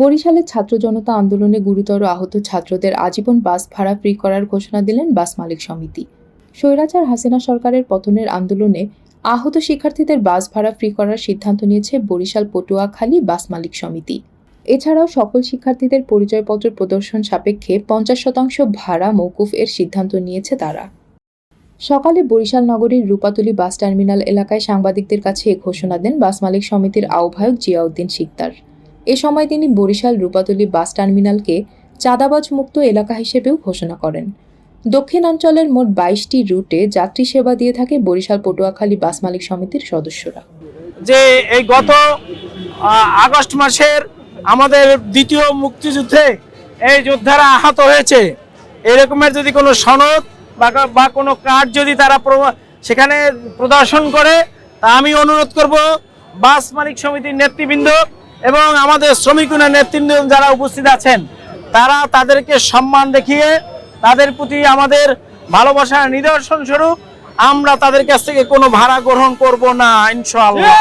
বরিশালে ছাত্র জনতা আন্দোলনে গুরুতর আহত ছাত্রদের আজীবন বাস ভাড়া ফ্রি করার ঘোষণা দিলেন বাস মালিক সমিতি। স্বৈরাচার হাসিনা সরকারের পতনের আন্দোলনে আহত শিক্ষার্থীদের বাস ভাড়া ফ্রি করার সিদ্ধান্ত নিয়েছে বরিশাল পটুয়াখালী বাস মালিক সমিতি। এছাড়াও সকল শিক্ষার্থীদের পরিচয়পত্র প্রদর্শন সাপেক্ষে পঞ্চাশ শতাংশ ভাড়া মৌকুফ এর সিদ্ধান্ত নিয়েছে তারা। সকালে বরিশাল নগরীর রূপাতুলি বাস টার্মিনাল এলাকায় সাংবাদিকদের কাছে এ ঘোষণা দেন বাস মালিক সমিতির আহ্বায়ক জিয়াউদ্দিন শিকদার। এ সময় তিনি বরিশাল রূপাতুলি বাস টার্মিনালকে চাঁদাবাজ মুক্ত এলাকা হিসেবেও ঘোষণা করেন। দক্ষিণাঞ্চলের মোট বাইশটি রুটে যাত্রী সেবা দিয়ে থাকে বরিশাল পটুয়াখালী বাস মালিক সমিতির সদস্যরা। যে এই গত আগস্ট মাসের আমাদের দ্বিতীয় মুক্তিযুদ্ধে এই যোদ্ধারা আহত হয়েছে। এরকমের যদি কোনো সনদ বা কোনো কার্ড যদি তারা সেখানে প্রদর্শন করে, তা আমি অনুরোধ করব বাস মালিক সমিতির নেতৃবৃন্দ এবং আমাদের শ্রমিক ইউনিয়ন নেতৃবৃন্দ যারা উপস্থিত আছেন, তারা তাদেরকে সম্মান দেখিয়ে তাদের প্রতি আমাদের ভালোবাসার নিদর্শন স্বরূপ আমরা তাদের কাছ থেকে কোনো ভাড়া গ্রহণ করব না, ইনশাআল্লাহ।